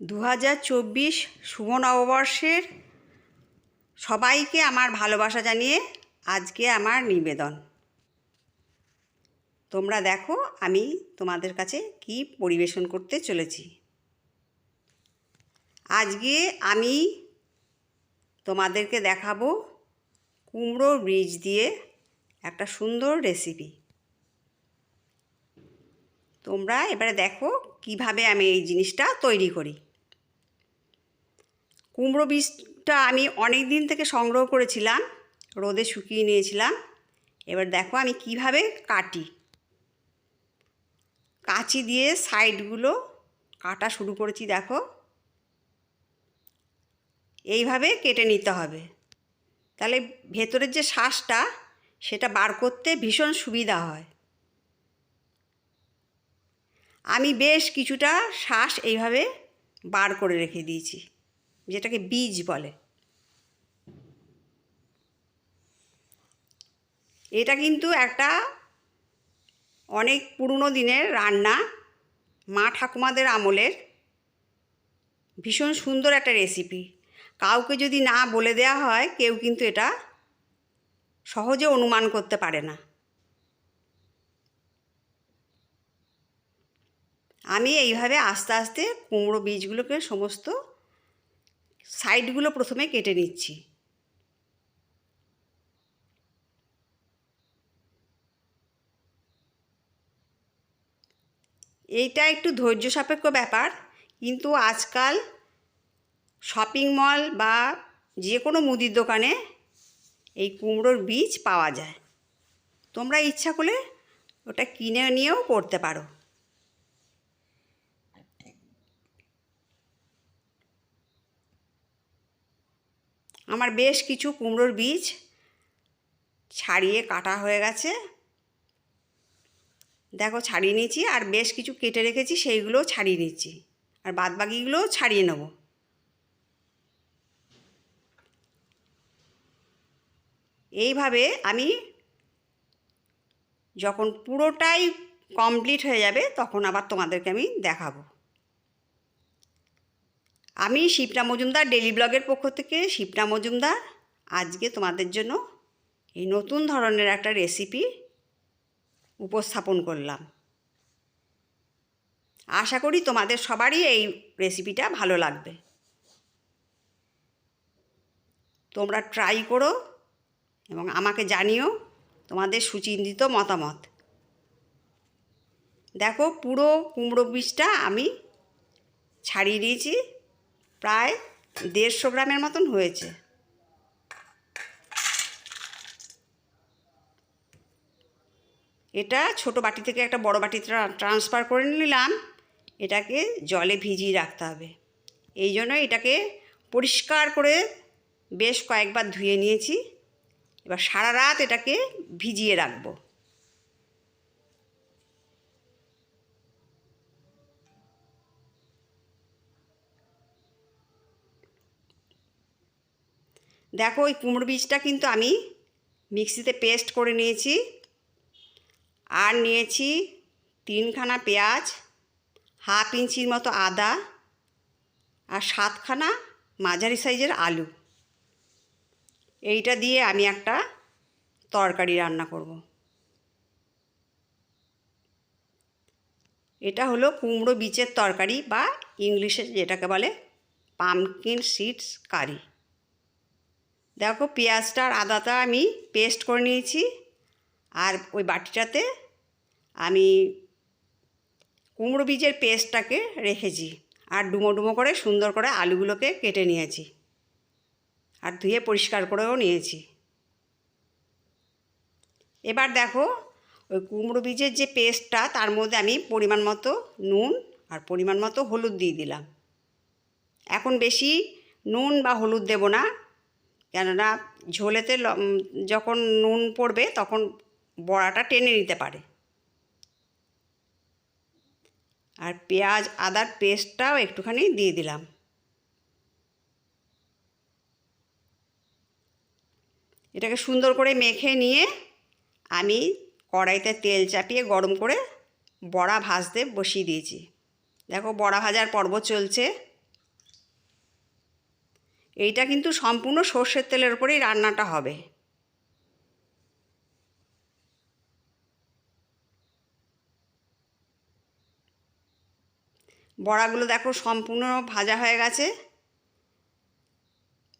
দু হাজার চব্বিশ শুভ নববর্ষের সবাইকে আমার ভালোবাসা জানিয়ে আজকে আমার নিবেদন। তোমরা দেখো আমি তোমাদের কাছে কি পরিবেশন করতে চলেছি। আজকে আমি তোমাদেরকে দেখাবো কুমড়ো বীজ দিয়ে একটা সুন্দর রেসিপি তোমরা এবারে দেখো কীভাবে আমি এই জিনিসটা তৈরি করি। কুমড়ো বীজটা আমি অনেক দিন থেকে সংগ্রহ করেছিলাম, রোদে শুকিয়ে নিয়েছিলাম। এবার দেখো আমি কীভাবে কাটি। কাঁচি দিয়ে সাইডগুলো কাটা শুরু করেছি দেখো। এইভাবে কেটে নিতে হবে। তাহলে ভেতরের যে শ্বাসটা, সেটা বার করতে ভীষণ সুবিধা হয়। আমি বেশ কিছুটা শ্বাস এইভাবে বার করে রেখে দিয়েছি, যেটাকে বীজ বলে। এটা কিন্তু একটা অনেক পুরনো দিনের রান্না, মা ঠাকুমাদের আমলের ভীষণ সুন্দর একটা রেসিপি কাউকে যদি না বলে দেওয়া হয়, কেউ কিন্তু এটা সহজে অনুমান করতে পারে না। আমি এইভাবে আস্তে আস্তে কুমড়ো বীজগুলোকে সমস্ত সাইডগুলো প্রথমে কেটে নিচ্ছি। এইটা একটু ধৈর্য সাপেক্ষ ব্যাপার, কিন্তু আজকাল শপিং মল বা যে কোনো মুদির দোকানে এই কুমড়োর বীজ পাওয়া যায়। তোমরা ইচ্ছা করলে ওটা কিনে নিয়েও করতে পারো। আমার বেশ কিছু কুমড়োর বীজ ছাড়িয়ে কাটা হয়ে গেছে। দেখো ছাড়িয়ে নিয়েছি আর বেশ কিছু কেটে রেখেছি, সেইগুলোও ছাড়িয়ে নিচ্ছি। আর বাদ বাকিগুলোও ছাড়িয়ে নেব। এইভাবে আমি যখন পুরোটাই কমপ্লিট হয়ে যাবে, তখন আবার তোমাদেরকে আমি দেখাবো। আমি শিপ্রা মজুমদার ডেলি ব্লগের পক্ষ থেকে। শিপ্রা মজুমদার, আজকে তোমাদের জন্য এই নতুন ধরনের একটা রেসিপি উপস্থাপন করলাম। আশা করি তোমাদের সবারই এই রেসিপিটা ভালো লাগবে। তোমরা ট্রাই করো এবং আমাকে জানিও তোমাদের সুচিন্তিত মতামত। দেখো পুরো কুমড়ো বীজটা আমি ছাড়িয়ে নিয়েছি প্রায় দেড়শো গ্রামের মতন হয়েছে। এটা ছোট বাটি থেকে একটা বড় বাটি ট্রান্সফার করে নিলাম। এটাকে জলে ভিজিয়ে রাখতে হবে। এই জন্য এটাকে পরিষ্কার করে বেশ কয়েকবার ধুয়ে নিয়েছি। এবার সারা রাত এটাকে ভিজিয়ে রাখব। দেখো ওই কুমড়ো বীজটা কিন্তু আমি মিক্সিতে পেস্ট করে নিয়েছি আর নিয়েছি তিনখানা পেঁয়াজ, হাফ ইঞ্চির মতো আদা আর সাতখানা মাঝারি সাইজের আলু। এইটা দিয়ে আমি একটা তরকারি রান্না করব। এটা হলো কুমড়ো বীজের তরকারি বা ইংলিশে যেটাকে বলে পামকিন সিডস কারি। দেখো পেঁয়াজটা আর আদাটা আমি পেস্ট করে নিয়েছি। আর ওই বাটিটাতে আমি কুমড়ো বীজের পেস্টটাকে রেখেছি আর ডুমো ডুমো করে সুন্দর করে আলুগুলোকে কেটে নিয়েছি আর ধুয়ে পরিষ্কার করেও নিয়েছি। এবার দেখো ওই কুমড়ো বীজের যে পেস্টটা তার মধ্যে আমি পরিমাণ মতো নুন আর পরিমাণ মতো হলুদ দিয়ে দিলাম। এখন বেশি নুন বা হলুদ দেব না। কেননা ঝোলেতে যখন নুন পড়বে তখন বড়াটা টেনে নিতে পারে। আর পেঁয়াজ, আদার পেস্টটাও একটুখানি দিয়ে দিলাম। এটাকে সুন্দর করে মেখে নিয়ে আমি কড়াইতে তেল চাপিয়ে গরম করে বড়া ভাজতে বসিয়ে দিয়েছি। দেখো বড়া ভাজার পর্ব চলছে। এইটা কিন্তু সম্পূর্ণ সর্ষের তেলের উপরেই রান্নাটা হবে। বড়াগুলো দেখো সম্পূর্ণ ভাজা হয়ে গেছে।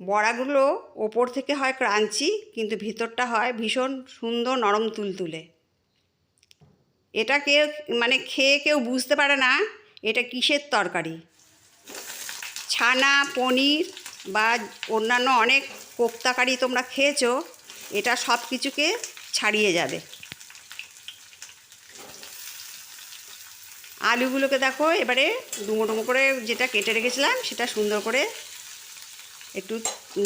বড়াগুলো ওপর থেকে হয় ক্রাঞ্চি, কিন্তু ভিতরটা হয় ভীষণ সুন্দর নরম তুলতুলে। এটা কেউ মানে খেয়ে কেউ বুঝতে পারে না, এটা কিসের তরকারি? ছানা, পনির বা অন্যান্য অনেক কোপ্তাকারি তোমরা খেয়েছো, এটা সব কিছুকে ছাড়িয়ে যাবে। আলুগুলোকে দেখো, এবারে ডুমো ডুমো করে যেটা কেটে রেখেছিলাম, সেটা সুন্দর করে একটু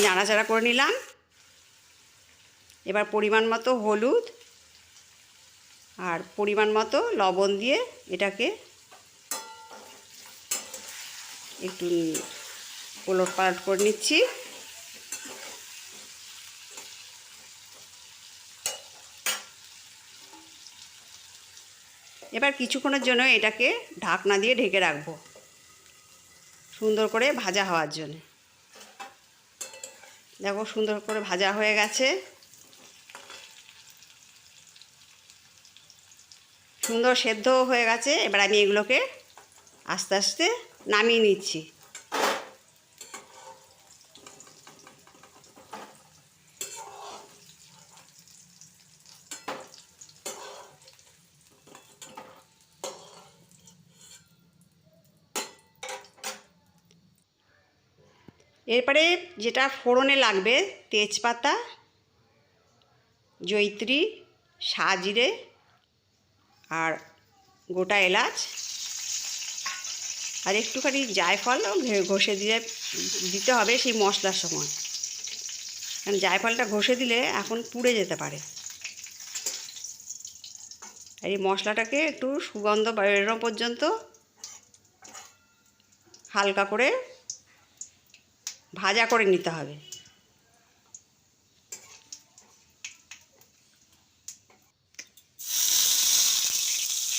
নাড়াচাড়া করে নিলাম। এবার পরিমাণ মতো হলুদ আর পরিমাণ মতো লবণ দিয়ে এটাকে একটু ওলট পালট করে নিচ্ছি। এবার কিছুক্ষণের জন্য এটাকে ঢাকনা দিয়ে ঢেকে রাখব, সুন্দর করে ভাজা হওয়ার জন্য। দেখো সুন্দর করে ভাজা হয়ে গেছে। সুন্দর সেদ্ধ হয়ে গেছে। এবার আমি এগুলোকে আস্তে আস্তে নামিয়ে নিচ্ছি। এরপরে যেটা ফোড়নে লাগবে, তেজপাতা জৈত্রী সাজিরে আর গোটা এলাচ। আর একটুখানি জায়ফল ঘষে দিয়ে দিতে হবে সেই মশলার সময়। কারণ জায়ফলটা ঘষে দিলে এখন পুড়ে যেতে পারে। আর এই মশলাটাকে একটু সুগন্ধ বেরোনো পর্যন্ত হালকা করে ভাজা করে নিতে হবে।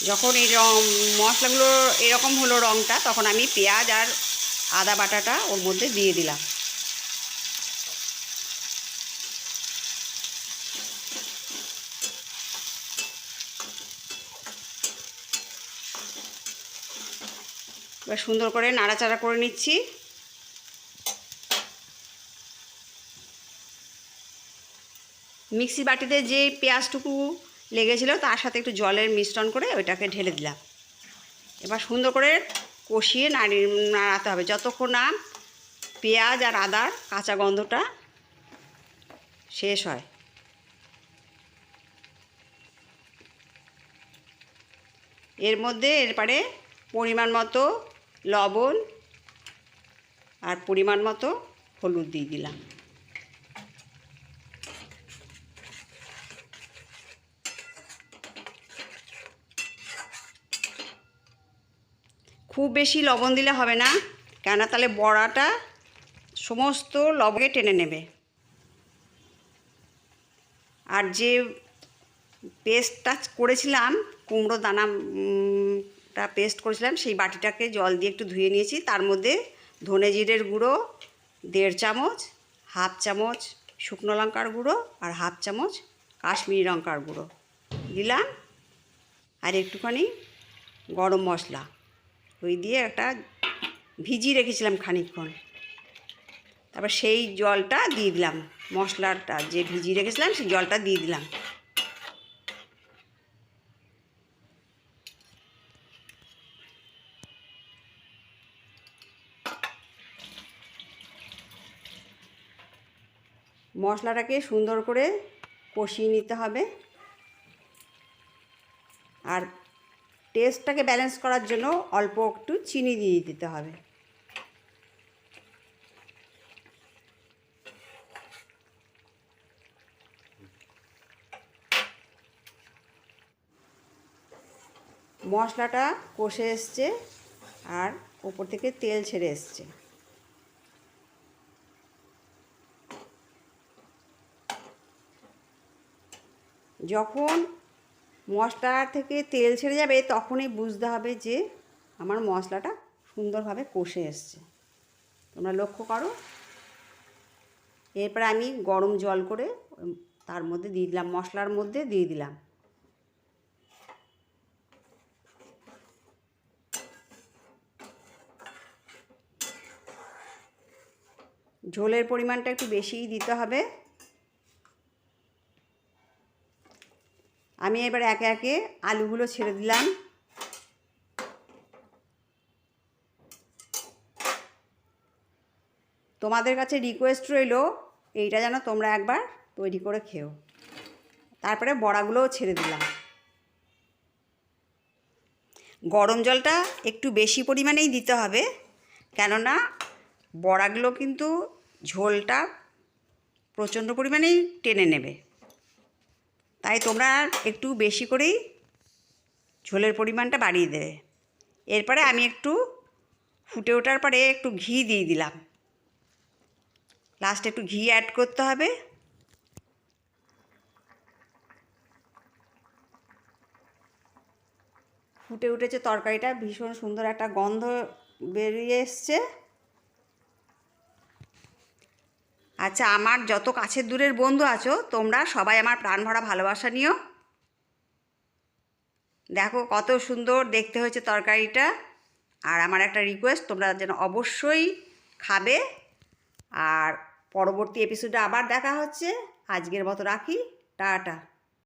যখন এই মশলাগুলো এরকম হলো রঙটা তখন আমি পেঁয়াজ আর আদা বাটাটা ওর মধ্যে দিয়ে দিলাম। এবার সুন্দর করে নাড়াচাড়া করে নিচ্ছি। মিক্সি বাটিতে যে পেঁয়াজটুকু লেগেছিলো তার সাথে একটু জলের মিশ্রণ করে ওইটাকে ঢেলে দিলাম। এবার সুন্দর করে কষিয়ে নাড়ি, নাড়াতে হবে। যতক্ষণ না পেঁয়াজ আর আদার কাঁচা গন্ধটা শেষ হয়। এর মধ্যে এরপরে পরিমাণ মতো লবণ আর পরিমাণ মতো হলুদ দিয়ে দিলাম। খুব বেশি লবণ দিলে হবে না, কেননা তাহলে বড়াটা সমস্ত লবণে টেনে নেবে। আর যে পেস্টটা করেছিলাম, কুমড়ো দানাটা পেস্ট করেছিলাম, সেই বাটিটাকে জল দিয়ে একটু ধুয়ে নিয়েছি। তার মধ্যে ধনে জিরের গুঁড়ো, দেড় চামচ, হাফ চামচ শুকনো লঙ্কার গুঁড়ো আর হাফ চামচ কাশ্মীরি লঙ্কার গুঁড়ো দিলাম। আর একটুখানি গরম মশলা। ওই দিয়ে একটা ভিজিয়ে রেখেছিলাম খানিকক্ষণ। তারপর সেই জলটা দিয়ে দিলাম, মশলাটা যে ভিজিয়ে রেখেছিলাম সেই জলটা দিয়ে দিলাম। মশলাটাকে সুন্দর করে কষিয়ে নিতে হবে। আর টেস্টটাকে ব্যালেন্স করার জন্য অল্প একটু চিনি দিয়ে দিতে হবে। মশলাটা কষে এসছে আর ওপর থেকে তেল ছেড়ে এসছে। যখন মশলা থেকে তেল ছেড়ে যাবে, তখনই বুঝতে হবে যে আমার মশলাটা সুন্দরভাবে কষে এসছে। তোমরা লক্ষ্য করো, এরপরে আমি গরম জল করে তার মধ্যে দিয়ে দিলাম, মশলার মধ্যে দিয়ে দিলাম। ঝোলের পরিমাণটা একটু বেশিই দিতে হবে। আমি এবার একে একে আলুগুলো ছেড়ে দিলাম। তোমাদের কাছে রিকোয়েস্ট রইল, এইটা যেন তোমরা একবার তৈরি করে খেও। তারপরে বড়াগুলোও ছেড়ে দিলাম। গরম জলটা একটু বেশি পরিমাণেই দিতে হবে, কেননা বড়াগুলো কিন্তু ঝোলটা প্রচণ্ড পরিমাণেই টেনে নেবে। তাই তোমরা একটু বেশি করেই ঝোলের পরিমাণটা বাড়িয়ে দেবে। এরপরে আমি একটু ফুটে ওঠার পরে একটু ঘি দিয়ে দিলাম। লাস্টে একটু ঘি অ্যাড করতে হবে। ফুটে উঠেছে তরকারিটা, ভীষণ সুন্দর একটা গন্ধ বেরিয়ে এসছে। আচ্ছা আমার যত কাছের দূরের বন্ধু আছো, তোমরা সবাই আমার প্রাণ ভরা ভালোবাসা নিও। দেখো কত সুন্দর দেখতে হয়েছে তরকারিটা। আর আমার একটা রিকোয়েস্ট তোমরা যেন অবশ্যই খাবে। আর পরবর্তী এপিসোডে আবার দেখা হচ্ছে। আজকের মতো রাখি। টাটা।